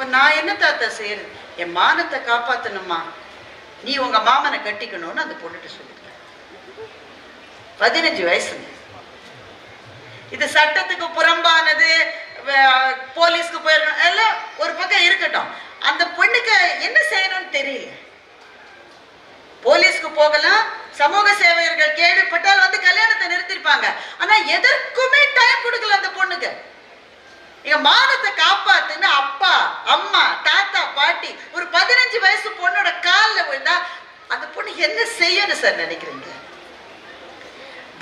இப்ப நான் என்ன தாத்தா செய்யறது? என் மானத்தை காப்பாத்தணுமா? நீ உங்க மாமனை கட்டிக்கணும்னு அந்த பொண்ணுகிட்ட சொல்லிருக்க பதினஞ்சு வயசு. இது சட்டத்துக்கு புறம்பானது போலீஸ்க்கு போயிருக்கணும் எல்லாம் ஒரு பக்கம் இருக்கட்டும். அந்த பொண்ணுக்கு என்ன செய்யணும்னு தெரியல. போலீஸ்க்கு போகலாம் சமூக சேவையர்கள் கேள்விப்பட்டால் வந்து கல்யாணத்தை நிறுத்திருப்பாங்க. ஆனா எதற்குமே டைம் கொடுக்கல அந்த பொண்ணுக்கு. எங்க மானத்தை காப்பாத்துன்னு அப்பா அம்மா தாத்தா பாட்டி ஒரு பதினஞ்சு வயசு பொண்ணோட காலில் விழுந்தா அந்த பொண்ணு என்ன செய்யணும் சார் நினைக்கிறீங்க?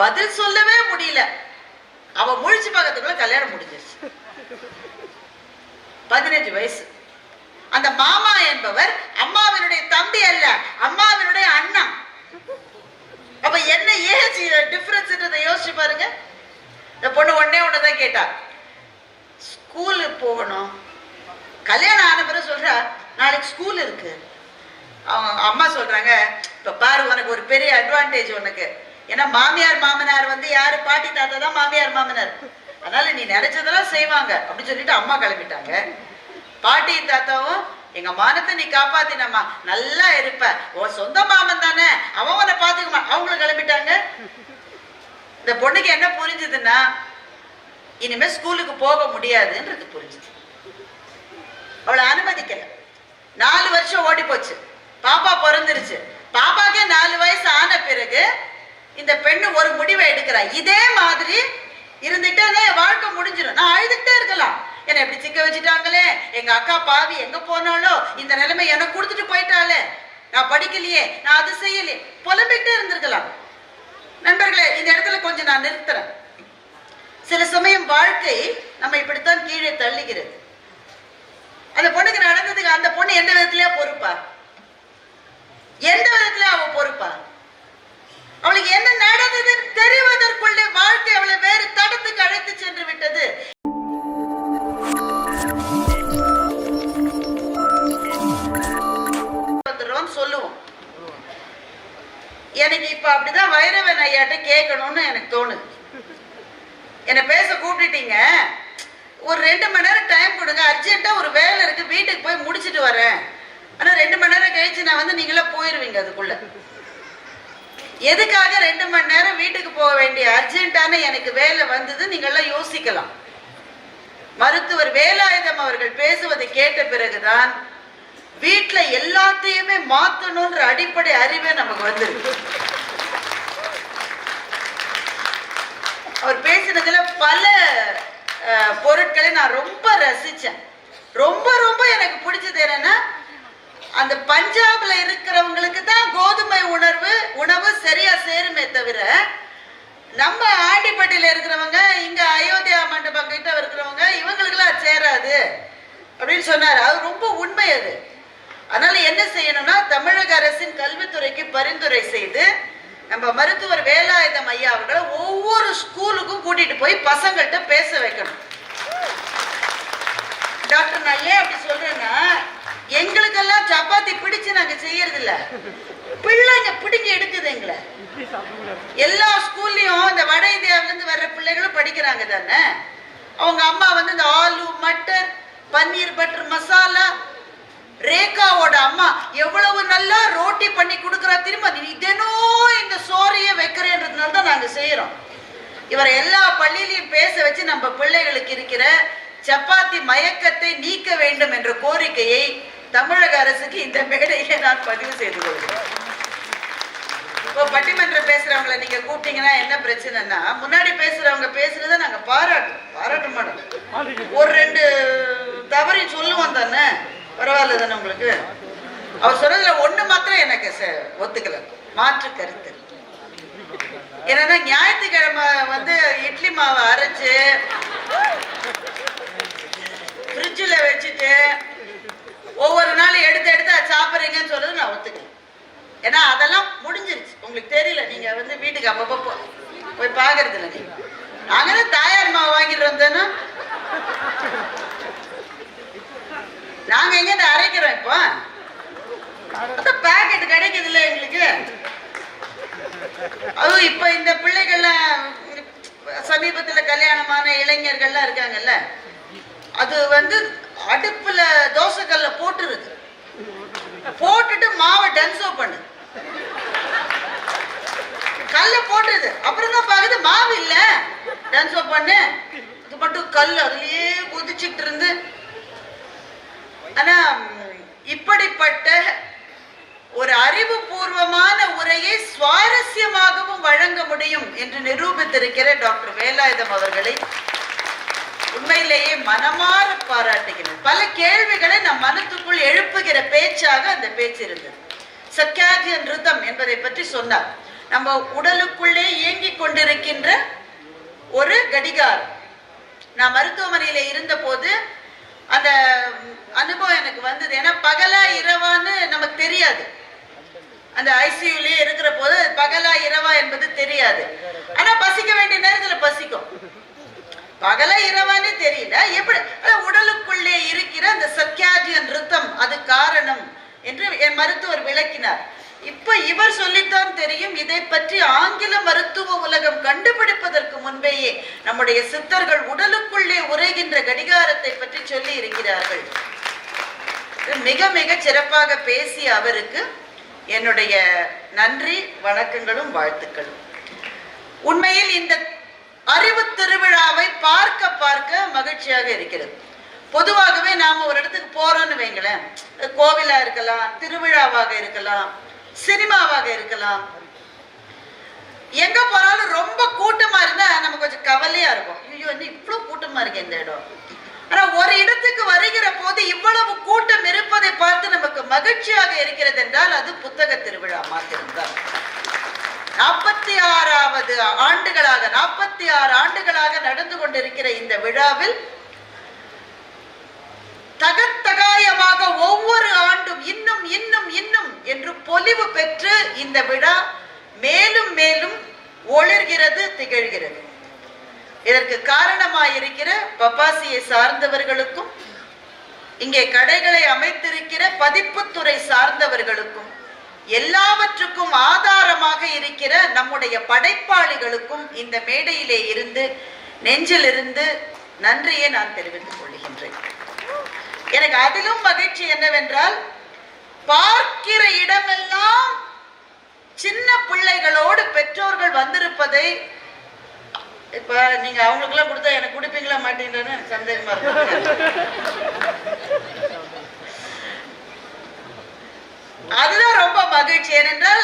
பதில் சொல்லவே முடியல. அவ முழிச்சு பார்க்கறதுக்குள்ள கல்யாணம் முடிஞ்சிருச்சு. பதினஞ்சு வயசு. அந்த மாமா என்பவர் அம்மாவினுடைய தம்பி அல்ல அம்மாவினுடைய அண்ணா அப்ப என்ன ஏஜ் டிஃபரன்ஸ் யோசிச்சு பாருங்க. இந்த பொண்ணு ஒன்னே ஒண்ணுதான் கேட்டா. ஸ்கூலுக்கு போகணும். கல்யாணம் ஆன பிறகு சொல்றா நாளைக்கு ஸ்கூல் இருக்கு. அவங்க அம்மா சொல்றாங்க இப்ப பாரு உனக்கு ஒரு பெரிய அட்வான்டேஜ் உனக்கு. ஏன்னா மாமியார் மாமனார் வந்து யாரு? பாட்டி தாத்தா தான் மாமியார் மாமனார். அதனால நீ நினைச்சதெல்லாம் செய்வாங்க. அப்படின்னு சொல்லிட்டு அம்மா கிளம்பிட்டாங்க. பாட்டி தாத்தாவும் எங்க மானத்தை நீ காப்பாத்தினம்மா. நல்லா இருப்ப. உன் சொந்த மாமன் தானே. அவன் உன்னை பாத்துக்கமா அவங்களும் கிளம்பிட்டாங்க. இந்த பொண்ணுக்கு என்ன புரிஞ்சுதுன்னா இனிமே ஸ்கூலுக்கு போக முடியாதுன்றது புரிஞ்சுது. அவளை அனுமதிக்கல. நாலு வருஷம் ஓடி போச்சு. பாப்பா பிறந்துருச்சு. பாப்பாக்கே நாலு வயசு ஆன பிறகு இந்த பெண்ணு ஒரு முடிவை எடுக்கிறா. இதே மாதிரி இருந்துட்டே வாழ்க்கை முடிஞ்சிடும் நான் அழுதுகிட்டே இருக்கலாம். என்னை இப்படி சிக்க வச்சுட்டாங்களே. எங்க அக்கா பாவி எங்க போனாலோ இந்த நிலைமை எனக்கு கொடுத்துட்டு போயிட்டாளே நான் படிக்கலையே. நான் அது செய்யலையே. புலம்பிக்கிட்டே இருந்திருக்கலாம். நண்பர்களே இந்த இடத்துல கொஞ்சம் நான் நிறுத்துறேன். சில சமயம் வாழ்க்கை நம்ம இப்படித்தான் கீழே தள்ளுகிறது. அந்த பொண்ணுக்கு நடந்ததுக்கு அந்த பொண்ணு எந்த விதத்திலயா பொறுப்பா? எந்த விதத்துல அவ பொறுப்பா? அவளுக்கு என்ன நடந்ததுன்னு தெரிவதற்குள்ளே வாழ்க்கை அவளை வேறு தடத்துக்கு அழைத்து சென்று விட்டது. சொல்லுவோம். எனக்கு இப்ப அப்படிதான் வைரவன் ஐயாட்ட கேட்கணும்னு எனக்கு தோணுது. என்னை பேச கூப்பிட்டுட்டீங்க. ஒரு ரெண்டு மணி நேரம் டைம் கொடுங்க. அர்ஜென்ட்டாக ஒரு வேலை இருக்கு. வீட்டுக்கு போய் முடிச்சிட்டு வரேன். ஆனால் ரெண்டு மணி நேரம் கழிச்சு நான் வந்து நீங்களே போயிடுவீங்க அதுக்குள்ள. எதுக்காக ரெண்டு மணி நேரம் வீட்டுக்கு போக வேண்டிய அர்ஜென்ட்டான எனக்கு வேலை வந்தது? நீங்கள்லாம் யோசிக்கலாம். மருத்துவர் வேலாயுதம் அவர்கள் பேசுவதை கேட்ட பிறகுதான் வீட்டில் எல்லாத்தையுமே மாற்றணுன்ற அடிப்படை அறிவே நமக்கு வந்துருக்கு. அவர் பேசினதுல பல பொருட்களை நான் ரொம்ப ரசிச்சேன். ரொம்ப ரொம்ப எனக்கு பிடிச்சது என்னன்னா அந்த பஞ்சாப்ல இருக்கிறவங்களுக்கு தான் கோதுமை உணர்வு உணவு சரியா சேருமே தவிர நம்ம ஆண்டிப்பட்டியில இருக்கிறவங்க இங்க அயோத்தியா மண்டபம் கிட்ட இருக்கிறவங்க இவங்களுக்கெல்லாம் சேராது அப்படின்னு சொன்னார். அது ரொம்ப உண்மை அது. அதனால என்ன செய்யணும்னா தமிழக அரசின் கல்வித்துறைக்கு பரிந்துரை செய்து நம்ம மருத்துவர் வேலாயுதம் ஐயா அவர்களை ஒவ்வொரு ஸ்கூலுக்கும் கூட்டிட்டு போய் பசங்கள்கிட்ட பேச வைக்கணும். டாக்டர் நான் ஏன் அப்படி சொல்றேன்னா எங்களுக்கெல்லாம் சப்பாத்தி பிடிச்சு நாங்க செய்யறது இல்ல பிள்ளைங்க பிடிங்கி எடுக்குது எங்களை. எல்லா ஸ்கூல்லையும் இந்த வட இந்தியாவில இருந்து வர்ற பிள்ளைகளும் படிக்கிறாங்க தானே. அவங்க அம்மா வந்து இந்த ஆலு மட்டர் பன்னீர் பட்டர் மசாலா ரேகாவோட அம்மா எவ்வளவு நல்லா ரோட்டி பண்ணி கொடுக்குறா திரும்ப நீ தினம் இந்த சோறையே வைக்கிறேன்றதுனால தான் நாங்கள் செய்கிறோம் இவரை எல்லா பள்ளியிலையும் பேச வச்சு நம்ம பிள்ளைகளுக்கு இருக்கிற சப்பாத்தி மயக்கத்தை நீக்க வேண்டும் என்ற கோரிக்கையை தமிழக அரசுக்கு இந்த மேடையிலே நான் பதிவு செய்து கொள்கிறேன். இப்போ பட்டிமன்றம் பேசுறவங்கள நீங்க கூப்பிட்டீங்கன்னா என்ன பிரச்சனைன்னா முன்னாடி பேசுறவங்க பேசுறத நாங்க பாராட்டோம் பாராட்ட மாட்டோம் ஒரு ரெண்டு தவறி சொல்லுவோம் தானே? பரவாயில்ல தானே உங்களுக்கு? அவர் சொன்னதுல ஒண்ணு மாத்திரம் எனக்கு ஒத்துக்கல. மாற்று கருத்து. என்னன்னா ஞாயிற்றுக்கிழமை வந்து இட்லி மாவை அரைச்சு ஃப்ரிட்ஜில் வச்சுட்டு ஒவ்வொரு நாளும் எடுத்து எடுத்து அதை சாப்பிட்றீங்கன்னு சொல்றது நான் ஒத்துக்கல. ஏன்னா அதெல்லாம் முடிஞ்சிருச்சு. உங்களுக்கு தெரியல நீங்க வந்து வீட்டுக்கு அப்பப்போ போ- போய் பார்க்கறது இல்லை நீங்க. நாங்க தான் தாயார் மாவு வாங்கிட்டு வந்தேன்னா நாங்க எங்க அரைக்கிறோம் இப்போ? பேக்கெட் கிடைக்குது இல்லை எங்களுக்கு? அதுவும் இப்ப இந்த பிள்ளைகள்லாம் சமீபத்துல கல்யாணமான இளைஞர்கள்லாம் இருக்காங்கல்ல அது வந்து அடுப்புல தோசைக்கல்ல போட்டுருது போட்டுட்டு மாவை டென்சோ பண்ணு. கல்ல போட்டுது. அப்புறம் தான் பாக்குது மாவு இல்ல. டென்சோ பண்ணு. இது மட்டும் கல் அதுலயே குதிச்சுட்டு இருந்து ஆனா இப்படிப்பட்ட ஒரு அறிவுபூர்வமான உரையை சுவாரஸ்யமாகவும் வழங்க முடியும் என்று நிரூபித்திருக்கிற டாக்டர் வேலாயுதம் அவர்களை உண்மையிலேயே மனமாற பாராட்டுகிறேன். பல கேள்விகளை நம் மனத்துக்குள் எழுப்புகிற பேச்சாக அந்த பேச்சு இருந்தது. சர்க்காஜியன் ரிதம் என்பதை பற்றி சொன்னார். நம்ம உடலுக்குள்ளே இயங்கிக் கொண்டிருக்கின்ற ஒரு கடிகாரம். நான் மருத்துவமனையில இருந்த போது அந்த அனுபவம் எனக்கு வந்தது. ஏன்னா பகலா இரவான்னு நமக்கு தெரியாது. அந்த ஐசியூலயே இருக்கிற போது அது பகலா இரவா என்பது தெரியாது. ஆனா பசிக்க வேண்டிய நேரத்துல பசிக்கும். பகல இரவானே தெரியல. எப்படி? உடலுக்குள்ளே இருக்கிற அந்த சர்க்காடியன் ரித்தம் அது காரணம் என்று என் மருத்துவர் விளக்கினார். இப்ப இவர் சொல்லித்தான் தெரியும் இதை பற்றி ஆங்கில மருத்துவ உலகம் கண்டுபிடிப்பதற்கு முன்பேயே நம்முடைய சித்தர்கள் உடலுக்குள்ளே உரைகின்ற கடிகாரத்தை பற்றி சொல்லி இருக்கிறார்கள். மிக மிக சிறப்பாக பேசிய அவருக்கு என்னுடைய நன்றி வணக்கங்களும் வாழ்த்துக்களும். உண்மையில் இந்த அறிவு திருவிழாவை பார்க்க பார்க்க மகிழ்ச்சியாக இருக்கிறது. பொதுவாகவே நாம ஒரு இடத்துக்கு போறோம்னு வைங்களேன். கோவிலா இருக்கலாம் திருவிழாவாக இருக்கலாம் சினிமாவாக இருக்கலாம். எங்க போனாலும் ரொம்ப கூட்டமா இருந்தா நம்ம கொஞ்சம் கவலையா இருக்கும். ஐயோ என்ன இவ்வளவு கூட்டமா இருக்கு இந்த இடம்? ஆனா ஒரு இடத்துக்கு வருகிற போது இவ்வளவு கூட்டம் இருப்பதை பார்த்து நமக்கு மகிழ்ச்சியாக இருக்கிறது என்றால் அது புத்தக திருவிழா மாத்திரம்தான். நாற்பத்தி ஆறாவது ஆண்டுகளாக நாற்பத்தி ஆறு ஆண்டுகளாக நடந்து கொண்டிருக்கிற இந்த விழாவில் தகத்தகாயமாக ஒவ்வொரு ஆண்டும் இன்னும் இன்னும் இன்னும் பொலிவு பெற்று இந்த விழா மேலும் மேலும் ஒளிர்கிறது திகழ்கிறது. இதற்கு காரணமாயிருக்கிற பப்பாசியை சார்ந்தவர்களுக்கும் இங்கே கடைகளை அமைத்திருக்கிற பதிப்புத்துறை சார்ந்தவர்களுக்கும் எல்லாவற்றுக்கும் ஆதாரமாக இருக்கிற நம்முடைய படைப்பாளிகளுக்கும் இந்த மேடையிலே இருந்து நெஞ்சிலிருந்து நன்றியை நான் தெரிவித்துக் கொள்கின்றேன். எனக்கு அதிலும் மகிழ்ச்சி என்னவென்றால் பார்க்கிற இடமெல்லாம் சின்ன பிள்ளைகளோடு பெற்றோர்கள் வந்திருப்பதை இப்ப நீங்க அவங்களுக்குலாம் கொடுத்தா எனக்கு கொடுப்பீங்களா மாட்டீங்கன்னு சந்தேகமா இருக்கு. அதுதான் ரொம்ப மகிழ்ச்சி. ஏனென்றால்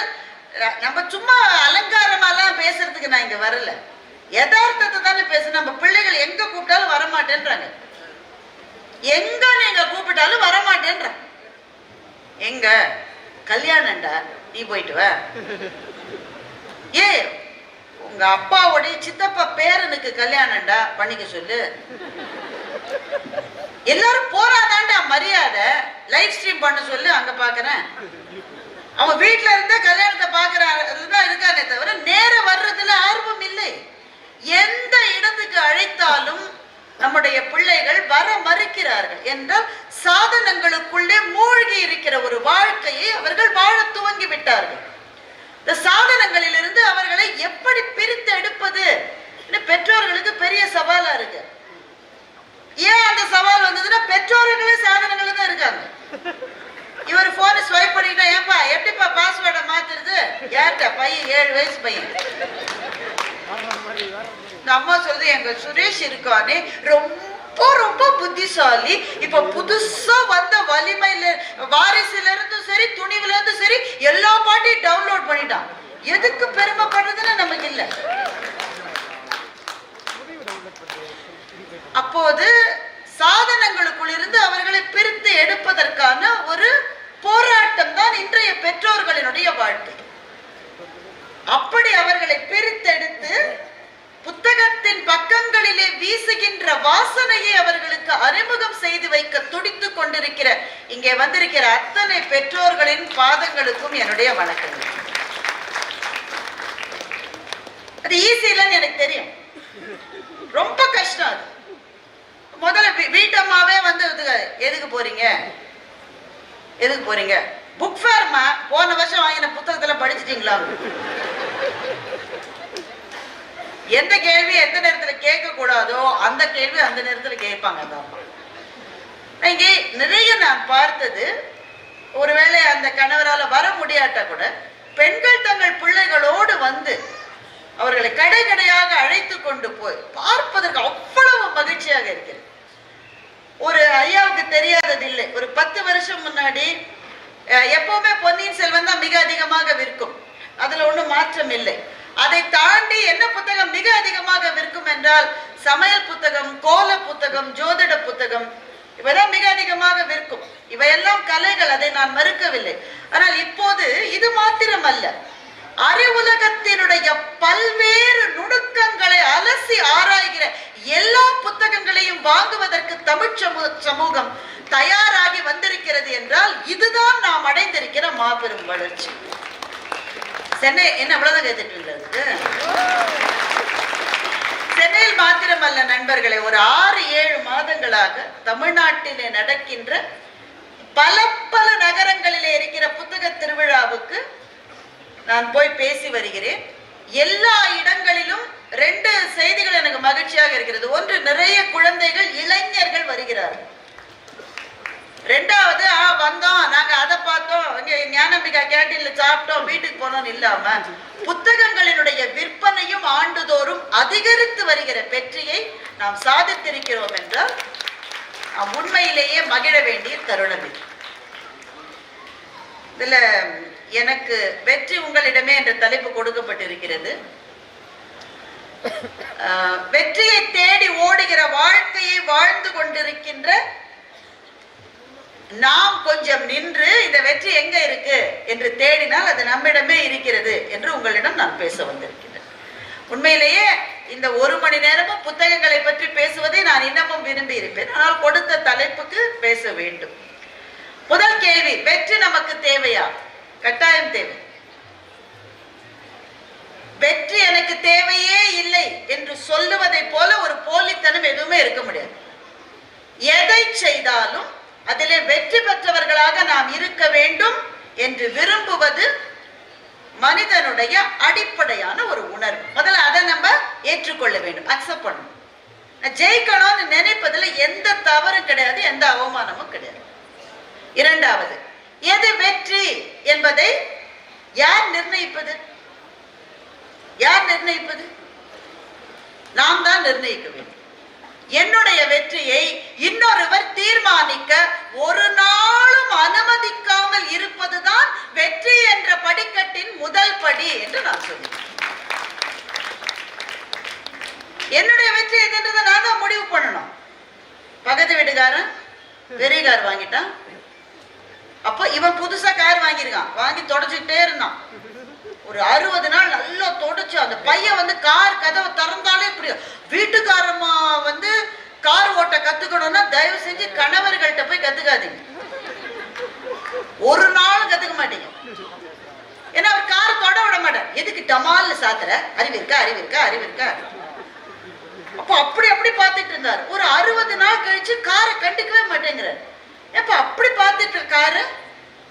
நம்ம சும்மா அலங்காரமாலாம் பேசுறதுக்கு நான் இங்க வரல. யதார்த்தத்தை தானே பேச நம்ம பிள்ளைகள் எங்க கூப்பிட்டாலும் வரமாட்டேன்றாங்க. எங்க நீங்க கூப்பிட்டாலும் வரமாட்டேன்றாங்க. எங்க கல்யாணம்டா நீ போயிட்டு வா. ஏ உங்க அப்பாவுடைய சித்தப்பா பேரனுக்கு கல்யாணம்டா பண்ணிக்க சொல்லு. எல்லாரும் போறாதாண்டா மரியாதை. லைவ் ஸ்ட்ரீம் பண்ண சொல்லு அங்க பாக்குறேன். அவன் வீட்டுல இருந்தே கல்யாணத்தை பாக்குறான் இருக்கானே தவிர நேர வர்றதுல ஆர்வம் இல்லை. எந்த இடத்துக்கு அழைத்தாலும் நம்முடைய பிள்ளைகள் வர மறுக்கிறார்கள் என்றால் சாதனங்களுக்குள்ளே மூழ்கி இருக்கிற ஒரு வாழ்க்கையை அவர்கள் வாழ துவங்கி விட்டார்கள். இந்த சாதனங்களிலிருந்து அவர்களை எப்படி பிரித்து எடுப்பது? பெற்றோர்களுக்கு பெரிய சவாலா இருக்கு. ஏன் அந்த சவால் வந்ததுன்னா பெற்றோர்களே சாதனங்கள் தான் இருக்காங்க. இவர் போன் ஸ்வைப் பண்ணிட்டா ஏப்பா எப்படிப்பா பாஸ்வேர்டை மாத்துறது? ஏன்டா பையன் ஏழு வயசு பையன் இந்த அம்மா எங்க சுரேஷ் இருக்கானே ரொம்ப ரொம்ப புத்திசாலி. இப்ப புதுசா வந்த வலிமையில வாரிசுல இருந்தும் சரி துணிவுல இருந்தும் சரி எல்லா பாட்டையும் டவுன்லோட் பண்ணிட்டான் எதுக்கு பெருமைப்படுறதுன்னு நமக்கு இல்லை. அப்போது சாதனங்களுக்குள் இருந்து அவர்களை பிரித்து எடுப்பதற்கான ஒரு போராட்டம் தான் இன்றைய பெற்றோர்களினுடைய வாழ்க்கை. அப்படி அவர்களை பிரித்தெடுத்து புத்தகத்தின் பக்கங்களிலே வீசுகின்ற வாசனையை அவர்களுக்கு அறிமுகம் செய்து வைக்க துடித்துக் கொண்டிருக்கிற இங்கே வந்திருக்கிற அத்தனை பெற்றோர்களின் பாதங்களுக்கும் என்னுடைய வணக்கங்கள். அது ஈஸி இல்லைன்னு எனக்கு தெரியும். ரொம்ப கஷ்டம் அது. முதல்ல வீட்டம்மாவே வந்து எதுக்கு போறீங்க? எதுக்கு போறீங்க? புக் ஃபேர்மா போன வருஷம் வாங்கின புத்தகத்துல படிச்சிட்டீங்களா? எந்த கேள்வி எந்த நேரத்துல கேட்க கூடாதோ அந்த கேள்வி அந்த நேரத்துல கேட்பாங்க அந்த அம்மா. இங்கே நிறைய நான் பார்த்தது ஒருவேளை அந்த கணவரால் வர முடியாட்டா கூட பெண்கள் தங்கள் பிள்ளைகளோடு வந்து அவர்களை கடை கடையாக அழைத்து கொண்டு போய் பார்ப்பதற்கு அவ்வளவு மகிழ்ச்சியாக இருக்கிறது. ஒரு ஐயாவுக்கு தெரியாதது இல்லை ஒரு பத்து வருஷம் முன்னாடி எப்பவுமே பொன்னியின் செல்வன் தான் மிக அதிகமாக விற்கும். அதுல ஒண்ணும் மாற்றம் இல்லை. அதை தாண்டி என்ன புத்தகம் மிக அதிகமாக விற்கும் என்றால் சமையல் புத்தகம் கோல புத்தகம் ஜோதிட புத்தகம் இவைதான் மிக அதிகமாக விற்கும். இவையெல்லாம் கலைகள் அதை நான் மறுக்கவில்லை. ஆனால் இப்போது இது மாத்திரம் அல்ல அறிவுலகத்தினுடைய பல்வேறு நுணுக்கங்களை அலசி ஆராய்கிற எல்லா புத்தகங்களையும் வாங்குவதற்கு தமிழ் சமூக சமூகம் தயாராகி வந்திருக்கிறது என்றால் இதுதான் நாம் அடைந்திருக்கிற மாபெரும் வளர்ச்சி. சென்னை என்ன அவ்வளவுதான் கேட்டுட்டு இருக்கு சென்னையில் மாத்திரமல்ல நண்பர்களை ஒரு ஆறு ஏழு மாதங்களாக தமிழ்நாட்டிலே நடக்கின்ற பல பல நகரங்களிலே இருக்கிற புத்தக திருவிழாவுக்கு நான் போய் பேசி வருகிறேன். எல்லா இடங்களிலும் ரெண்டு செய்திகள் எனக்கு மகிழ்ச்சியாக இருக்கிறது. ஒன்று நிறைய குழந்தைகள் இளைஞர்கள் வருகிறார்கள். ரெண்டாவது ஆ வந்தோம். நாங்க அதை பார்த்தோம். இங்க ஞானம்பிகா கேண்டீன்ல சாப்பிட்டோம். வீட்டுக்கு போனோம் இல்லாம புத்தகங்களினுடைய விற்பனையும் ஆண்டுதோறும் அதிகரித்து வருகிற வெற்றியை நாம் சாதித்திருக்கிறோம் என்றால் நாம் உண்மையிலேயே மகிழ வேண்டிய தருணம். இது இதுல எனக்கு வெற்றி உங்களிடமே என்ற தலைப்பு கொடுக்கப்பட்டிருக்கிறது. ஆஹ், வெற்றியை தேடி ஓடுகிற வாழ்க்கையை வாழ்ந்து கொண்டிருக்கின்ற நாம் கொஞ்சம் நின்று இந்த வெற்றி எங்க இருக்கு என்று தேடினால் அது நம்மிடமே இருக்கிறது என்று உங்களிடம் நான் பேச வந்திருக்கிறேன். உண்மையிலேயே இந்த ஒரு மணி நேரமும் புத்தகங்களை பற்றி பேசுவதை நான் இன்னமும் விரும்பி இருப்பேன். ஆனால் கொடுத்த தலைப்புக்கு பேச வேண்டும். முதல் கேள்வி வெற்றி நமக்கு தேவையா? கட்டாயம் தேவை. வெற்றி எனக்கு தேவையே இல்லை என்று சொல்லுவதை போல ஒரு போலித்தனம் எதுவுமே இருக்க முடியாது. எதை செய்தாலும் அதிலே வெற்றி பெற்றவர்களாக நாம் இருக்க வேண்டும் என்று விரும்புவது மனிதனுடைய அடிப்படையான ஒரு உணர்வு. முதல்ல அதை நம்ம ஏற்றுக்கொள்ள வேண்டும். அக்செப்ட் பண்ணணும். ஜெயிக்கணும்னு நினைப்பதில் எந்த தவறும் கிடையாது எந்த அவமானமும் கிடையாது. இரண்டாவது எது வெற்றி என்பதை யார் நிர்ணயிப்பது? யார் நிர்ணயிப்பது? நாம் தான் நிர்ணயிக்க வேண்டும். என்னுடைய வெற்றியை இன்னொருவர் தீர்மானிக்க ஒரு நாளும் அனுமதிக்காமல் இருப்பதுதான் வெற்றி என்ற படிக்கட்டின் முதல் படி என்று நான் சொல்லுவேன் என்னுடைய வெற்றி என்னன்றதை நான் தான் முடிவு பண்ணணும். பக்கத்து வீட்டுக்காரன் பெரிய கார் வாங்கிட்டான். அப்போ இவன் புதுசா கார் வாங்கியிருக்கான். வாங்கி தொடச்சுக்கிட்டே இருந்தான். ஒரு அறுபது நாள் நல்லா தொடச்சு அந்த பையன் வந்து கார் கதவை திறந்தாலே இப்படி. வீட்டுக்காரமா வந்து கார் ஓட்ட கத்துக்கணும்னா தயவு செஞ்சு கணவர்கள்ட்ட போய் கத்துக்காதீங்க. ஒரு நாளும் கத்துக்க மாட்டீங்க. ஏன்னா அவர் கார் தொட விட மாட்டார். எதுக்கு டமால்னு சாத்துற? அறிவு இருக்கா அறிவு இருக்கா அறிவு இருக்கா? அப்போ அப்படி அப்படி பார்த்துட்டு இருந்தார். ஒரு அறுபது நாள் கழிச்சு காரை கண்டுக்கவே மாட்டேங்கிறார். எப்ப அப்படி பார்த்துட்டு இருக்காரு?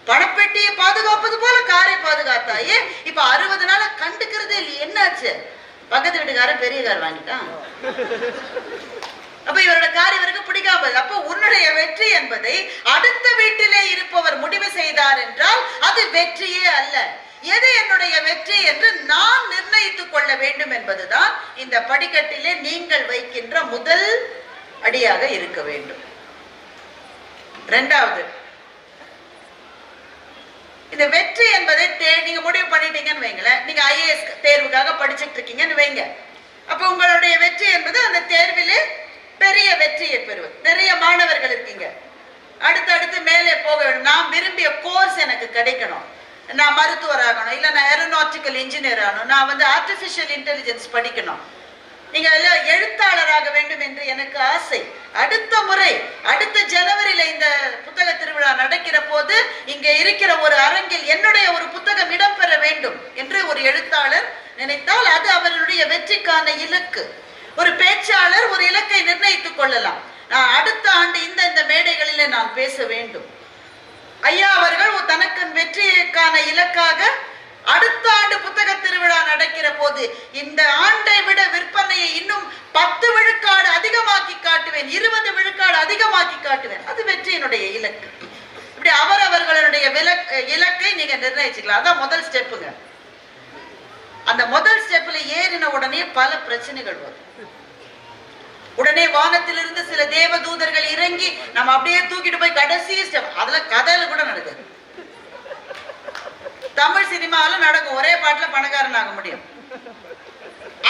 பணப்பெட்டியை பாதுகாப்பது போல காரை பாதுகாத்தாயே? இப்ப அறுபது நாள கண்டுக்கிறதே இல்லை என்னாச்சு? பக்கத்து வீட்டுக்காரன் பெரிய கார் வாங்கிட்டான். அப்ப இவரோட கார் இவருக்கு பிடிக்காம அப்ப உன்னுடைய வெற்றி என்பதை அடுத்த வீட்டிலே இருப்பவர் முடிவு செய்தார் என்றால் அது வெற்றியே அல்ல. எது என்னுடைய வெற்றி என்று நான் நிர்ணயித்துக் கொள்ள வேண்டும் என்பதுதான் இந்த படிக்கட்டிலே நீங்கள் வைக்கின்ற முதல் அடியாக இருக்க வேண்டும். இரண்டாவது இந்த வெற்றி என்பதை தே- நீங்க முடிவு பண்ணிட்டீங்கன்னு வைங்களேன். நீங்க ஐஏஎஸ் தேர்வுக்காக படிச்சுட்டு இருக்கீங்கன்னு வைங்க. அப்ப உங்களுடைய வெற்றி என்பது அந்த தேர்விலே பெரிய வெற்றியை பெறுவது. நிறைய மாணவர்கள் இருக்கீங்க. அடுத்தடுத்து மேலே போக வேண்டும். நான் விரும்பிய கோர்ஸ் எனக்கு கிடைக்கணும். நான் மருத்துவர் ஆகணும் இல்லை நான் ஏரோநாட்டிக்கல் இன்ஜினியர் ஆகணும். நான் வந்து ஆர்டிஃபிஷியல் இன்டெலிஜென்ஸ் படிக்கணும். நீங்க எல்லாம் எழுத்தாளராக வேண்டும் என்று எனக்கு ஆசை. அடுத்த முறை அடுத்த ஜனவரியில இந்த புத்தக திருவிழா நடக்கிற போது இங்க இருக்கிற ஒரு அரங்கில் என்னுடைய ஒரு புத்தகம் இடம்பெற வேண்டும் என்று ஒரு எழுத்தாளர் நினைத்தால் அது அவருடைய வெற்றிக்கான இலக்கு. ஒரு பேச்சாளர் ஒரு இலக்கை நிர்ணயித்துக் கொள்ளலாம். நான் அடுத்த ஆண்டு இந்த இந்த மேடைகளில் நான் பேச வேண்டும். ஐயா அவர்கள் ஒரு தனக்கு வெற்றிக்கான இலக்காக அடுத்த ஆண்டு புத்தக திருவிழா நடக்கிற போது இந்த ஆண்டை விட விற்பனையை இன்னும் பத்து விழுக்காடு அதிகமாக்கி காட்டுவேன் இருபது விழுக்காடு அதிகமாக்கி காட்டுவேன். அது வெற்றியினுடைய இலக்கு. இப்படி அவர் அவர்களுடைய விலக் இலக்கை நீங்க நிர்ணயிச்சுக்கலாம். அதான் முதல் ஸ்டெப்புங்க. அந்த முதல் ஸ்டெப்ல ஏறின உடனே பல பிரச்சனைகள் வரும். உடனே வானத்திலிருந்து சில தேவ தூதர்கள் இறங்கி நம்ம அப்படியே தூக்கிட்டு போய் கடைசி ஸ்டெப். அதுல கதையில கூட நடக்குது. தமிழ் சினிமாவில நடக்கும். ஒரே பாட்டில் பணக்காரன் ஆக முடியும்.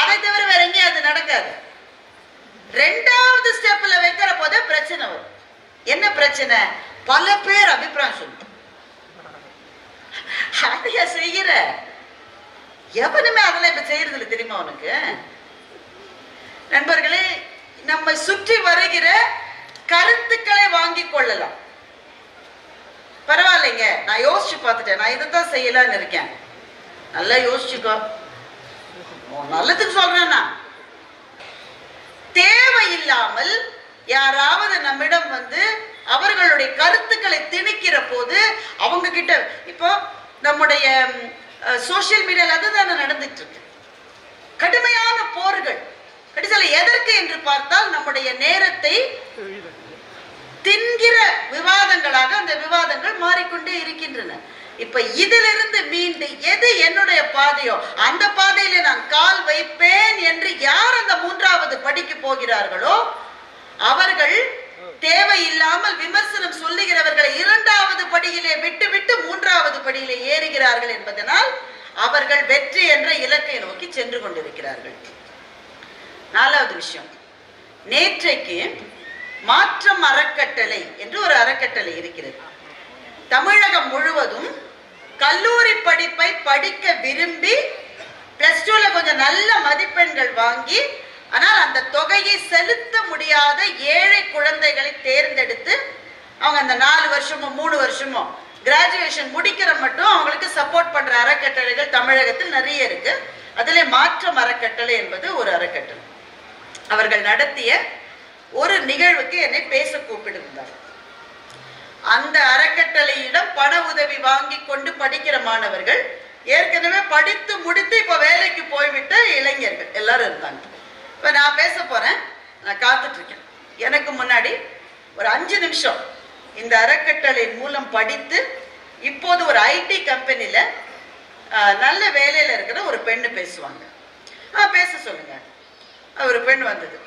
அதை தவிர வேற எங்கேயும் அது நடக்காது. ரெண்டாவது ஸ்டெப்ல வைக்கிற போதே பிரச்சனை வரும். என்ன பிரச்சனை? பல பேர் அபிப்பிராயம் சொல்லும். அதைய செய்யற? எவனுமே அதெல்லாம் இப்ப செய்யறது இல்லை தெரியுமா உனக்கு? நண்பர்களே நம்மை சுற்றி வருகிற கருத்துக்களை வாங்கி கொள்ளலாம். பரவாயில்லைங்க. நான் யோசிச்சு பார்த்துட்டேன். நான் இதை தான் செய்யலான்னு இருக்கேன். நல்லா யோசிச்சுக்கோ. நல்லதுக்கு சொல்றேன்னா தேவையில்லாமல் யாராவது நம்மிடம் வந்து அவர்களுடைய கருத்துக்களை திணிக்கிற போது அவங்க கிட்ட இப்போ நம்முடைய சோஷியல் மீடியால அதுதானே நடந்துட்டு இருக்கு கடுமையான போர்கள். கடைசியில் எதற்கு என்று பார்த்தால் நம்முடைய நேரத்தை தின்கிற விவாதங்களாக அந்த விவாதங்கள் மாறிக்கொண்டே இருக்கின்றன. இப்ப இதிலிருந்து மீண்டு எது என்னுடைய பாதையோ அந்த பாதையில நான் கால் வைப்பேன் என்று யார் அந்த மூன்றாவது படிக்கு போகிறார்களோ அவர்கள் தேவையில்லாமல் விமர்சனம் சொல்லுகிறவர்களை இரண்டாவது படியிலே விட்டு விட்டு மூன்றாவது படியிலே ஏறுகிறார்கள் என்பதனால் அவர்கள் வெற்றி என்ற இலக்கை நோக்கி சென்று கொண்டிருக்கிறார்கள். நாலாவது விஷயம் நேற்றைக்கு மாற்றம் அறக்கட்டளை என்று ஒரு அறக்கட்டளை இருக்கிறது. தமிழகம் முழுவதும் கல்லூரி படிப்பை படிக்க விரும்பி பிளஸ் டூல கொஞ்சம் நல்ல மதிப்பெண்கள் வாங்கி ஆனால் அந்த தொகையை செலுத்த முடியாத ஏழை குழந்தைகளை தேர்ந்தெடுத்து அவங்க அந்த நாலு வருஷமோ மூணு வருஷமோ கிராஜுவேஷன் முடிக்கிற மட்டும் அவங்களுக்கு சப்போர்ட் பண்ற அறக்கட்டளைகள் தமிழகத்தில் நிறைய இருக்கு. அதிலே மாற்றம் அறக்கட்டளை என்பது ஒரு அறக்கட்டளை. அவர்கள் நடத்திய ஒரு நிகழ்வுக்கு என்னை பேச கூப்பிடுந்தார் அந்த அறக்கட்டளையிடம் பண உதவி வாங்கி கொண்டு படிக்கிற மாணவர்கள் ஏற்கனவே படித்து முடித்து இப்ப வேலைக்கு போய்விட்ட இளைஞர்கள் எல்லாரும் இருந்தாங்க இப்ப நான் பேச போறேன். நான் காத்துட்டு இருக்கேன் எனக்கு முன்னாடி ஒரு அஞ்சு நிமிஷம் இந்த அறக்கட்டளையின் மூலம் படித்து இப்போது ஒரு ஐடி கம்பெனில நல்ல வேலையில இருக்கிற ஒரு பெண்ணு பேசுவாங்க. ஆ பேச சொல்லுங்க. ஒரு பெண் வந்தது.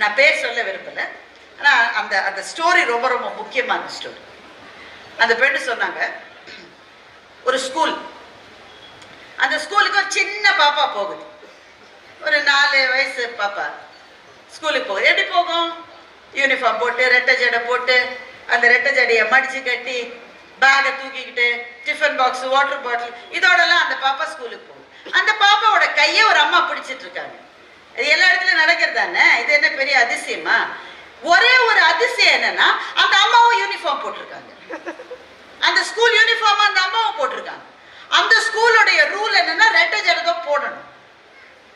நான் பேர் சொல்ல விரும்பல. ஆனா அந்த அந்த ஸ்டோரி ரொம்ப ரொம்ப முக்கியமான ஸ்டோரி அந்த பெண்ணு சொன்னாங்க ஒரு ஸ்கூல் அந்த ஸ்கூலுக்கு ஒரு சின்ன பாப்பா போகுது. ஒரு நாலு வயசு பாப்பா. ஸ்கூலுக்கு போகுது. எப்படி போகும்? யூனிஃபார்ம் போட்டு ரெட்டை ஜடை போட்டு அந்த ரெட்டை ஜடையை மடிச்சு கட்டி பேகை தூக்கிக்கிட்டு டிஃபன் பாக்ஸ் வாட்டர் பாட்டில் இதோடலாம் அந்த பாப்பா ஸ்கூலுக்கு போகும் அந்த பாப்பாவோட கையை ஒரு அம்மா பிடிச்சிட்டு இருக்காங்க. இது எல்லா இடத்துலயும் நடக்கிறது தானே? இது என்ன பெரிய அதிசயமா? ஒரே ஒரு அதிசயம் என்னன்னா அந்த அம்மாவும் யூனிஃபார்ம் போட்டிருக்காங்க. அந்த ஸ்கூல் யூனிஃபார்ம் அந்த அம்மாவும் போட்டிருக்காங்க. அந்த ஸ்கூலுடைய ரூல் என்னன்னா ரெட்டை ஜடை தான் போடணும்.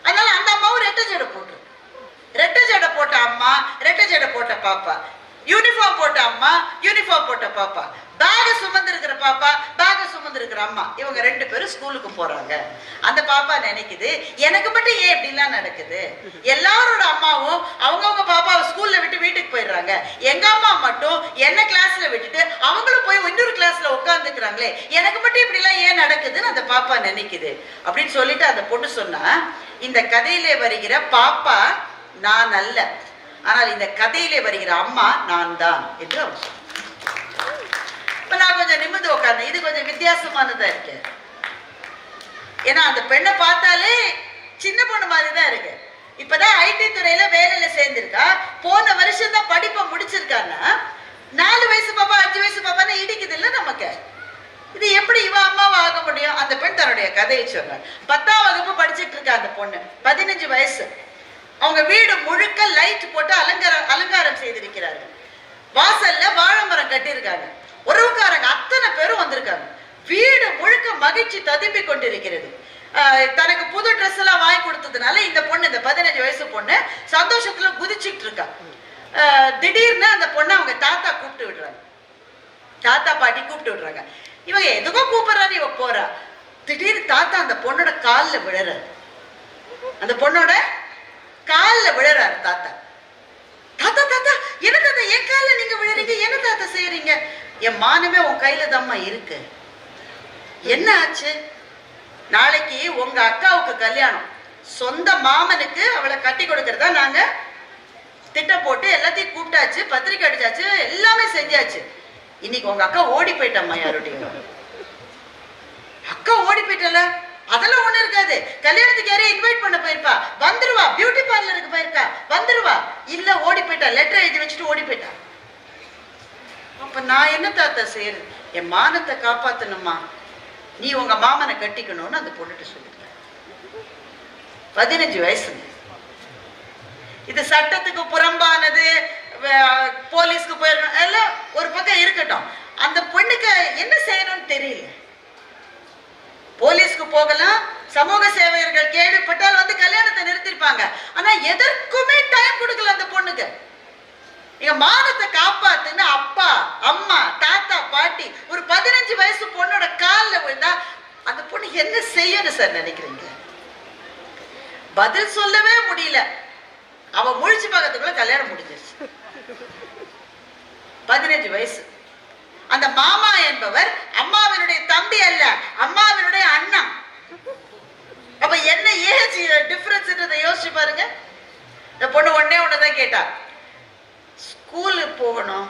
அதனால அந்த அம்மாவும் ரெட்டை ஜடை போட்டு ரெட்டை ஜடை போட்ட அம்மா ரெட்டை ஜடை போட்ட பாப்பா. யூனிஃபார்ம் போட்ட அம்மா யூனிஃபார்ம் போட்ட பாப்பா. பேக சுமந்து இருக்கிற பாப்பா இருக்கிற அம்மா இவங்க ரெண்டு பேரும் ஸ்கூலுக்கு போறாங்க. அந்த பாப்பா நினைக்குது எனக்கு மட்டும் ஏன் இப்படிலாம் நடக்குது? எல்லாரோட அம்மாவும் அவங்கவுங்க பாப்பாவை ஸ்கூல்ல விட்டு வீட்டுக்கு போயிடுறாங்க. எங்க அம்மா மட்டும் என்ன கிளாஸ்ல விட்டுட்டு அவங்களும் போய் இன்னொரு கிளாஸ்ல உட்காந்துக்கிறாங்களே எனக்கு மட்டும் இப்படிலாம் ஏன் நடக்குதுன்னு அந்த பாப்பா நினைக்குது. அப்படின்னு சொல்லிட்டு அந்த பொண்ணு சொன்னா இந்த கதையிலே வருகிற பாப்பா நான் அல்ல. ஆனால் இந்த கதையிலே வருகிற அம்மா நான் தான் என்று அவர் சொன்னார். நான் கொஞ்சம் நிம்மதி உட்கார்ந்தேன் இது கொஞ்சம் வித்தியாசமானதா இருக்கு. ஏன்னா அந்த பெண்ணை பார்த்தாலே சின்ன பொண்ணு மாதிரி தான் இருக்கு. இப்பதான் ஐடி துறையில வேலையில சேர்ந்திருக்கா. போன வருஷம் தான் படிப்பை முடிச்சிருக்கான்னா நாலு வயசு பாப்பா அஞ்சு வயசு பாப்பான்னு இடிக்குது இல்ல நமக்கு. இது எப்படி இவ அம்மாவா ஆக முடியும்? அந்த பெண் தன்னுடைய கதையை சொல்றாங்க பத்தாம் வகுப்பு படிச்சுட்டு இருக்கா அந்த பொண்ணு. பதினஞ்சு வயசு. அவங்க வீடு முழுக்க லைட் போட்டு அலங்காரம் அலங்காரம் செய்திருக்கிறார்கள். வாசல்ல வாழை மரம் கட்டியிருக்காங்க. உறவுக்காரங்க அத்தனை பேரும் வந்திருக்காங்க. வீடு முழுக்க மகிழ்ச்சி ததும்பி கொண்டிருக்கிறது. தனக்கு புது ட்ரெஸ் எல்லாம் வாங்கி கொடுத்ததுனால இந்த பொண்ணு இந்த பதினஞ்சு வயசு பொண்ணு சந்தோஷத்துல குதிச்சுட்டு இருக்கா. திடீர்னு அந்த பொண்ணை அவங்க தாத்தா கூப்பிட்டு விடுறாங்க. தாத்தா பாட்டி கூப்பிட்டு விடுறாங்க. இவங்க எதுக்கோ கூப்பிடுறாரு இவ போறா. திடீர்னு தாத்தா அந்த பொண்ணோட காலில் விழுறாரு. அந்த பொண்ணோட காலில் விழுறாரு தாத்தா. தாத்தா தாத்தா என்ன தாத்தா என் கால நீங்க விழுறீங்க? என்ன தாத்தா செய்யறீங்க? என் மானமே உன் கையில தாம்மா இருக்கு. என்ன ஆச்சு? நாளைக்கு உங்க அக்காவுக்கு கல்யாணம். சொந்த மாமனுக்கு அவளை கட்டி கொடுக்கறதா நாங்க திட்டம் போட்டு எல்லாத்தையும் கூப்பிட்டாச்சு பத்திரிக்கை அடிச்சாச்சு எல்லாமே செஞ்சாச்சு. இன்னைக்கு உங்க அக்கா ஓடி போயிட்டம்மா யாரோடையும். அக்கா ஓடி போயிட்டல அதெல்லாம் ஒண்ணு இருக்காது. கல்யாணத்துக்கு யாரையும் இன்வைட் பண்ண போயிருப்பா. வந்துருவா. பியூட்டி பார்லருக்கு போயிருக்கா. வந்துருவா. இல்ல ஓடி போயிட்டா லெட்டர் எழுதி வச்சுட்டு ஓடி போயிட்டா அப்ப நான் என்ன தாத்தா செய்யறது? என் மானத்தை காப்பாத்தணுமா? நீ உங்க மாமனை கட்டிக்கணும்னு அந்த பொண்ணுட்டு சொல்லிட்டேன். பதினஞ்சு வயசு. இது சட்டத்துக்கு புறம்பானது போலீஸ்க்கு போயிருக்கணும் எல்லாம் ஒரு பக்கம் இருக்கட்டும். அந்த பொண்ணுக்கு என்ன செய்யணும்னு தெரியல. போலீஸ்க்கு போகலாம் சமூக சேவையர்கள் கேள்விப்பட்டால் வந்து கல்யாணத்தை நிறுத்திருப்பாங்க. ஆனா எதற்குமே டைம் கொடுக்கல அந்த பொண்ணுக்கு. எங்க மானத்தை காப்பாத்துன்னு அப்பா அம்மா தாத்தா பாட்டி ஒரு பதினஞ்சு வயசு பொண்ணோட கால்ல விழுந்தா அந்த பொண்ணு என்ன செய்யணும் சார் நினைக்கிறீங்க? பதில் சொல்லவே முடியல. அவ முழிச்சு பார்க்கறதுக்குள்ள கல்யாணம் முடிஞ்சிருச்சு. பதினஞ்சு வயசு. அந்த மாமா என்பவர் அம்மாவினுடைய தம்பி அல்ல அம்மாவினுடைய அண்ணா அப்ப என்ன ஏஜ் டிஃபரன்ஸ் யோசிச்சு பாருங்க. இந்த பொண்ணு ஒன்னே ஒண்ணுதான் கேட்டா ஸ்கூலுக்கு போகணும்.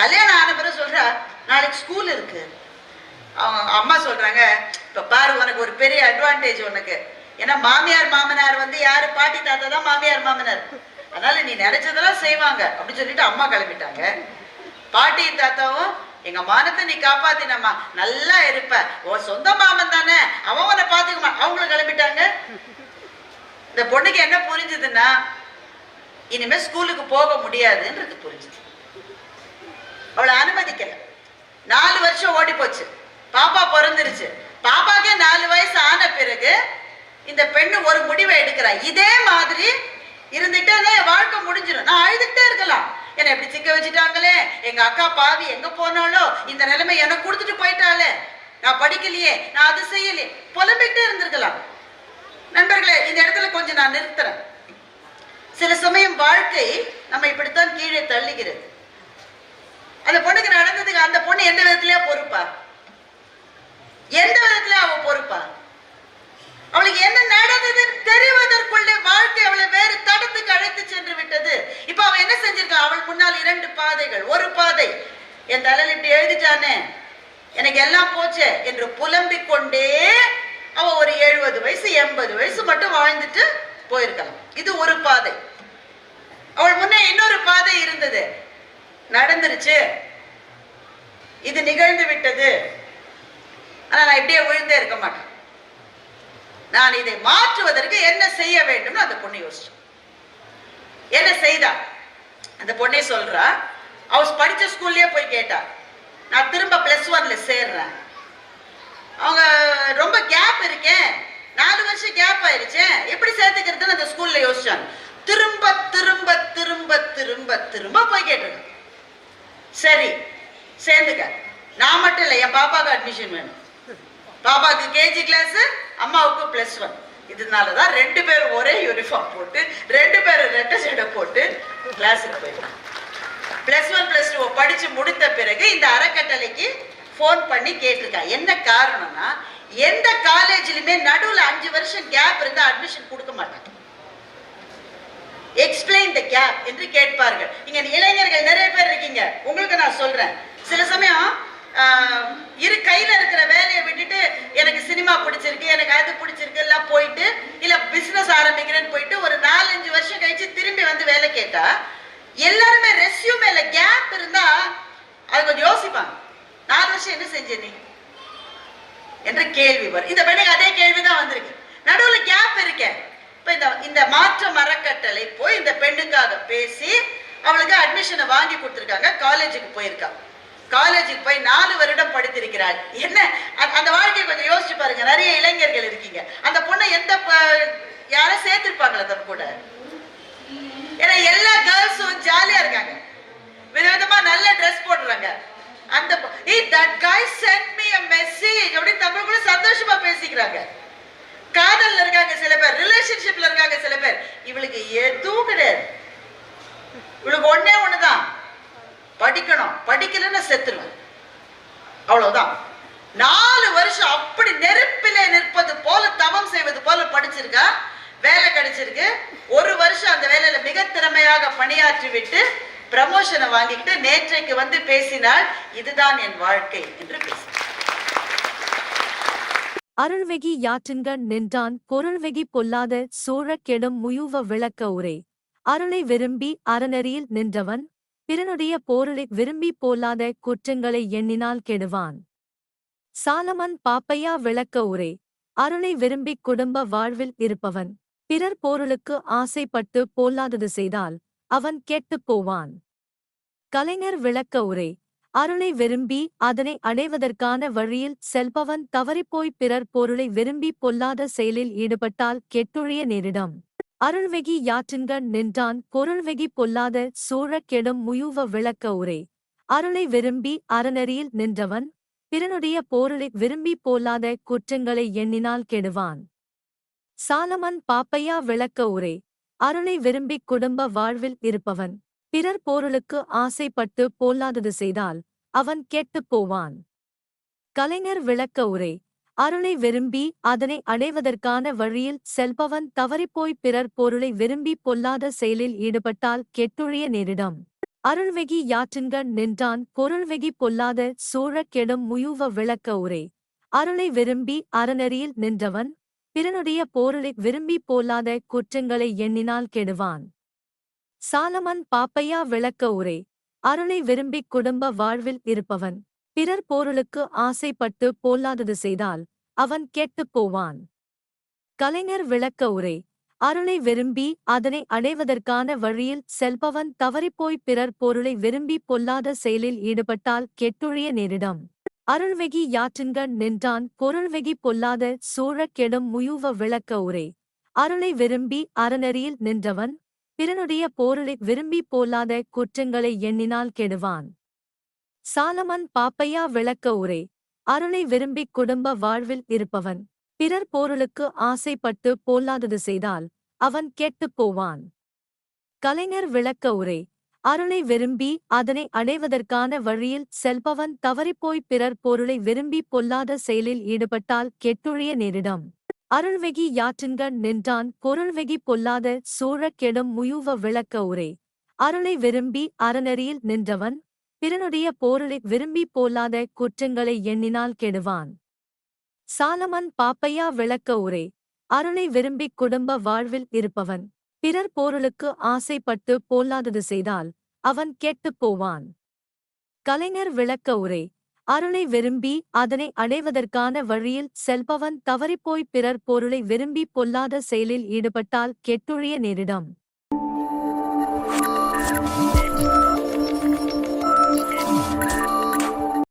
கல்யாணம் ஆன பிறகு சொல்றா நாளைக்கு ஸ்கூல் இருக்கு. அவங்க அம்மா சொல்றாங்க இப்ப பாரு உனக்கு ஒரு பெரிய அட்வான்டேஜ் உனக்கு. ஏன்னா மாமியார் மாமனார் வந்து யாரு? பாட்டி தாத்தா தான் மாமியார் மாமனார். அதனால நீ நினைச்சதெல்லாம் செய்வாங்க. அப்படின்னு சொல்லிட்டு அம்மா கிளம்பிட்டாங்க. பாட்டி தாத்தாவும் எங்க மானத்தை நீ காப்பாத்தினம்மா. நல்லா இருப்ப. உன் சொந்த மாமன் தானே. அவன் உன்னை பாத்துக்குமா அவங்களும் கிளம்பிட்டாங்க. இந்த பொண்ணுக்கு என்ன புரிஞ்சுதுன்னா இனிமே ஸ்கூலுக்கு போக முடியாதுன்றது புரிஞ்சுது. அவளை அனுமதிக்கல. நாலு வருஷம் ஓடி போச்சு. பாப்பா பிறந்துருச்சு. பாப்பாக்கே நாலு வயசு ஆன பிறகு இந்த பெண்ணு ஒரு முடிவை எடுக்கிறா. இதே மாதிரி இருந்துட்டே என் வாழ்க்கை முடிஞ்சிடும் நான் அழுதுகிட்டே இருக்கலாம். என்னை எப்படி சிக்க வச்சுட்டாங்களே? எங்க அக்கா பாவி எங்க போனாலோ இந்த நிலைமை எனக்கு கொடுத்துட்டு போயிட்டாளே. நான் படிக்கலையே நான் அது செய்யலையே. புலம்பிக்கிட்டே இருந்திருக்கலாம். நண்பர்களே இந்த இடத்துல கொஞ்சம் நான் நிறுத்துறேன். சில சமயம் வாழ்க்கை நம்ம இப்படித்தான் கீழே தள்ளுகிறது. அந்த பொண்ணுக்கு நடந்ததுக்கு அந்த பொண்ணு எந்த விதத்திலயா பொறுப்பா? எந்த விதத்துல அவ பொறுப்பா? அவளுக்கு என்ன நடந்ததுன்னு தெரிவதற்குள்ளே வாழ்க்கை அவளை வேறு தடத்துக்கு அழைத்து சென்று விட்டது. இப்ப அவ என்ன செஞ்சிருக்கா? அவள் முன்னால் இரண்டு பாதைகள். ஒரு பாதை என் தலையில் இப்படி எழுதிட்டானே எனக்கு எல்லாம் போச்சே என்று புலம்பிக் கொண்டே அவ ஒரு எழுபது வயசு எண்பது வயசு மட்டும் வாழ்ந்துட்டு போயிருக்கலாம். இது ஒரு பாதை. அவள் முன்னே இன்னொரு பாதை இருந்தது. நடந்துருச்சு. இது நிகழ்ந்து விட்டது. ஆனா நான் இப்படியே விழுந்தே இருக்க மாட்டேன். நான் இதை மாற்றுவதற்கு என்ன செய்ய வேண்டும்னு அந்த பொண்ணு யோசிச்சு. என்ன செய்தா? அந்த பொண்ணே சொல்றா அவ படிச்ச ஸ்கூல்லயே போய் கேட்டா நான் திரும்ப பிளஸ் ஒன்ல சேர்றேன். அவங்க ரொம்ப கேப் இருக்கேன். நாலு வருஷம் கேப் ஆயிருச்சே. எப்படி சேர்த்துக்கிறதுன்னு அந்த ஸ்கூல்ல யோசிச்சாங்க. திரும்ப திரும்ப திரும்ப திரும்ப திரும்ப போய் கேட்டிருக்கேன் சரி சேர்ந்துக்க. நான் மட்டும் இல்லை என் பாப்பாவுக்கு அட்மிஷன் வேணும். பாப்பாவுக்கு கேஜி கிளாஸ் அம்மாவுக்கு பிளஸ் ஒன் இதனால தான் ரெண்டு பேரும் ஒரே யூனிஃபார்ம் போட்டு ரெண்டு பேரும் ரெட்ட சடை போட்டு கிளாஸுக்கு போயிடலாம் பிளஸ் ஒன் பிளஸ் டூ படிச்சு முடித்த பிறகு இந்த அறக்கட்டளைக்கு ஃபோன் பண்ணி கேட்டிருக்கா. என்ன காரணம்னா எந்த காலேஜ்லயுமே நடுவில் அஞ்சு வருஷம் கேப் இருந்தா அட்மிஷன் கொடுக்க மாட்டாங்க. எக்ஸ்பிளைன் த கேப் என்று கேட்பார்கள். இங்க இளைஞர்கள் நிறைய பேர் இருக்கீங்க. உங்களுக்கு நான் சொல்றேன். சில சமயம் இரு கையில இருக்கிற வேலையை விட்டுட்டு எனக்கு சினிமா பிடிச்சிருக்கு எனக்கு அது பிடிச்சிருக்கு எல்லாம் போயிட்டு இல்ல பிசினஸ் ஆரம்பிக்கிறேன்னு போயிட்டு ஒரு நாலஞ்சு வருஷம் கழிச்சு திரும்பி வந்து வேலை கேட்டா எல்லாருமே ரெஸ்யூமேல கேப் இருந்தா அது கொஞ்சம் யோசிப்பாங்க. நாலு வருஷம் என்ன செஞ்ச நீ? என்ற கேள்வி வரும். இந்த பெண்ணுக்கு அதே கேள்விதான் வந்திருக்கு. நடுவில் கேப் இருக்கேன் இப்போ இந்த இந்த மாற்று மரக்கட்டளை போய் இந்த பெண்ணுக்காக பேசி அவளுக்கு அட்மிஷனை வாங்கி கொடுத்துருக்காங்க காலேஜுக்கு போயிருக்காங்க காலேஜுக்கு போய் நாலு வருடம் படித்திருக்கிறாள். என்ன? அந்த- அந்த வாழ்க்கையை கொஞ்சம் யோசிச்சு பாருங்க. நிறைய இளைஞர்கள் இருக்கீங்க. அந்த பொண்ணை எந்த யாரும் சேர்த்திருப்பாங்களா தன் கூட? ஏன்னா எல்லா கேர்ள்ஸும் ஜாலியா இருக்காங்க. விதவிதமா நல்ல ட்ரெஸ் போடுறாங்க. அந்த ஏய் தட் காய் சென்ட் மீ எ மெசேஜ் அப்படின்னு தமிழ் கூட சந்தோஷமா பேசிக்கிறாங்க. காதல்ல இருக்காங்க சில பேர் ரிலேஷன்ஷிப்ல இருக்காங்க சில பேர். இவளுக்கு எதுவும் கிடையாது. இவளுக்கு ஒன்னே ஒண்ணுதான். படிக்கணும். படிக்கலன்னா செத்துருவேன். அவ்வளவுதான். நாலு வருஷம் அப்படி நெருப்பிலே நிற்பது போல தவம் செய்வது போல படிச்சிருக்கா? வேலை கிடைச்சிருக்கு. ஒரு வருஷம் அந்த வேலையில மிக திறமையாக பணியாற்றி விட்டு ப்ரமோஷனை வாங்கிக்கிட்டு நேற்றைக்கு வந்து பேசினால் இதுதான் என் வாழ்க்கை என்று பேசினார் அருள்வெகி யாற்றின்கண் நின்றான். பொருள்வெகி பொல்லாத சோழ கெடும் முயுவ விளக்க உரை. அருளை விரும்பி அறநெறியில் நின்றவன் பிறனுடைய போரலை விரும்பி போலாத குற்றங்களை எண்ணினால் கெடுவான். சாலமன் பாப்பையா விளக்க உரை அருளை விரும்பிக் குடும்ப வாழ்வில் இருப்பவன் பிறர் போருளுக்கு ஆசைப்பட்டு போலாதது செய்தால் அவன் கெட்டுப் போவான். கலைஞர் விளக்க உரை அருளை விரும்பி அதனை அடைவதற்கான வழியில் செல்பவன் தவறிப்போய் பிறர் பொருளை விரும்பி பொல்லாத செயலில் ஈடுபட்டால் கெட்டொழிய நேரிடம். அருள்வெகி யாற்றுங்க நின்றான் பொருள்வெகி பொல்லாத சூழக் கெடும் முயுவ விளக்க உரை. அருளை விரும்பி அறநெறியில் நின்றவன் பிறனுடைய போருளை விரும்பி போலாத குற்றங்களை எண்ணினால் கெடுவான். சாலமன் பாப்பையா விளக்க உரை. அருளை விரும்பிக் குடும்ப வாழ்வில் இருப்பவன் பிறர் போருளுக்கு ஆசைப்பட்டு போல்லாதது செய்தால் அவன் கெட்டுப் போவான். கலைஞர் விளக்க உரை. அருளை விரும்பி அதனை அடைவதற்கான வழியில் செல்பவன் தவறிப்போய் பிறர் பொருளை விரும்பி பொல்லாத செயலில் ஈடுபட்டால் கெட்டொழிய நேரிடம். அருள்வெகி யாற்றின்கண் நின்றான் பொருள்வெகி பொல்லாத சூழக் கெடும் முயுவ விளக்க உரை. அருளை விரும்பி அறநெறியில் நின்றவன் பிறனுடைய போருளை விரும்பி போலாத குற்றங்களை எண்ணினால் கெடுவான். சாலமன் பாப்பையா விளக்க உரை. அருளை விரும்பிக் குடும்ப வாழ்வில் இருப்பவன் பிறர் பொருளுக்கு ஆசைப்பட்டு போலாதது செய்தால் அவன் கெட்டுப் போவான். கலைஞர் விளக்க உரை. அருளை விரும்பி அதனை அடைவதற்கான வழியில் செல்பவன் தவறிப்போய் பிறர் பொருளை விரும்பி பொல்லாத செயலில் ஈடுபட்டால் கெட்டுழிய நேரிடம். அருள்வெகி யாற்றின்கண் நின்றான் பொருள்வெகி பொல்லாத சூழக் கெடும் முயுவ விளக்க உரை. அருளை விரும்பி அறநெறியில் நின்றவன் பிறனுடைய போருளை விரும்பி போல்லாத குற்றங்களை எண்ணினால் கெடுவான். சாலமன் பாப்பையா விளக்க உரை. அருளை விரும்பிக் குடும்ப வாழ்வில் இருப்பவன். பிறர் போருளுக்கு ஆசைப்பட்டு போலாதது செய்தால் அவன் கெட்டுப் போவான். கலைஞர் விளக்க உரை. அருளை விரும்பி அதனை அடைவதற்கான வழியில் செல்பவன் தவறிப்போய் பிறர் பொருளை விரும்பி பொல்லாத செயலில் ஈடுபட்டால் கெட்டுழிய நேரிடம். அருள்வெகி யாற்றின்கண் நின்றான் பொருள்வெகி பொல்லாத சூழக் கெடும் முயுவ விளக்க உரை. அருளை விரும்பி அறநெறியில் நின்றவன் பிறனுடைய போருளை விரும்பி போலாத குற்றங்களை எண்ணினால் கெடுவான். சாலமன் பாப்பையா விளக்க உரை அருளை விரும்பிக் குடும்ப வாழ்வில் இருப்பவன். பிறர் போருளுக்கு ஆசைப்பட்டு போலாதது செய்தால் அவன் கெட்டுப் போவான். கலைஞர் விளக்க உரை அருளை விரும்பி அதனை அடைவதற்கான வழியில் செல்பவன் தவறிப்போய் பிறர் பொருளை விரும்பி பொல்லாத செயலில் ஈடுபட்டால் கெட்டொழிய நேரிடம்.